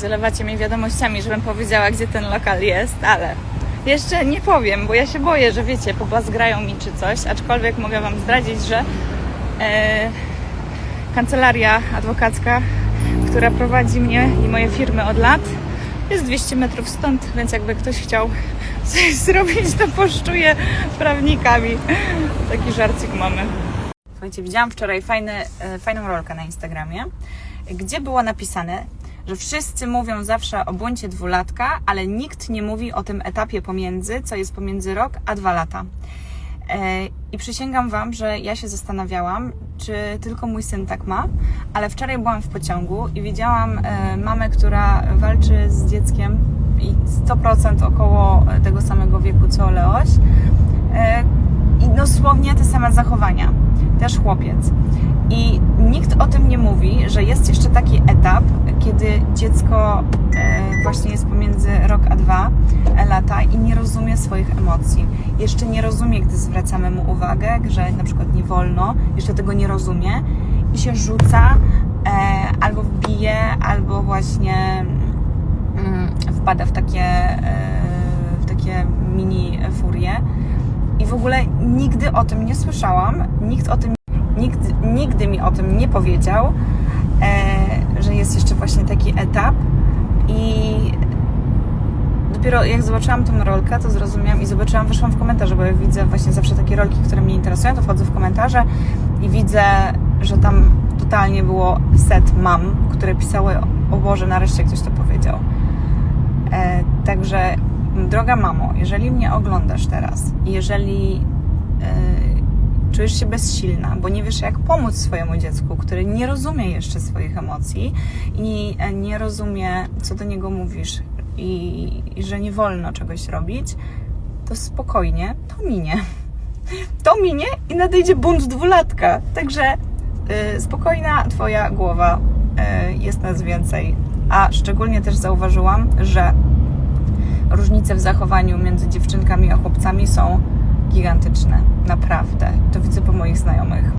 zalewacie mnie wiadomościami, żebym powiedziała, gdzie ten lokal jest, ale jeszcze nie powiem, bo ja się boję, że wiecie, pobazgrają mi czy coś, aczkolwiek mogę Wam zdradzić, że e, kancelaria adwokacka, która prowadzi mnie i moje firmy od lat, jest 200 metrów stąd, więc jakby ktoś chciał coś zrobić, to poszczuje prawnikami. Taki żarcik mamy. Słuchajcie, widziałam wczoraj fajny, e, fajną rolkę na Instagramie, gdzie było napisane, że wszyscy mówią zawsze o błędzie dwulatka, ale nikt nie mówi o tym etapie pomiędzy, co jest pomiędzy rok a dwa lata. E, I przysięgam Wam, że ja się zastanawiałam, czy tylko mój syn tak ma, ale wczoraj byłam w pociągu i widziałam e, mamę, która walczy z dzieckiem i 100% około tego samego wieku co Leoś. E, I dosłownie te same zachowania. Też chłopiec. I nikt o tym nie mówi, że jest jeszcze taki etap, kiedy dziecko e, właśnie jest pomiędzy rok a dwa lata i nie rozumie swoich emocji. Jeszcze nie rozumie, gdy zwracamy mu uwagę, że na przykład nie wolno, jeszcze tego nie rozumie i się rzuca e, albo wbije, albo właśnie mm, wpada w takie, e, w takie mini furie. I w ogóle nigdy o tym nie słyszałam, nikt o tym, nikt, nigdy mi o tym nie powiedział, e, że jest jeszcze właśnie taki etap. I dopiero jak zobaczyłam tą rolkę, to zrozumiałam i zobaczyłam, weszłam w komentarze, bo ja widzę właśnie zawsze takie rolki, które mnie interesują, to wchodzę w komentarze i widzę, że tam totalnie było set mam, które pisały, o Boże, nareszcie ktoś to powiedział. E, także, droga mamo, jeżeli mnie oglądasz teraz, jeżeli e, czujesz się bezsilna, bo nie wiesz, jak pomóc swojemu dziecku, który nie rozumie jeszcze swoich emocji i e, nie rozumie, co do niego mówisz, i, i że nie wolno czegoś robić, to spokojnie, to minie. To minie i nadejdzie bunt dwulatka. Także y, spokojna Twoja głowa, y, jest nas więcej. A szczególnie też zauważyłam, że różnice w zachowaniu między dziewczynkami a chłopcami są gigantyczne. Naprawdę. To widzę po moich znajomych.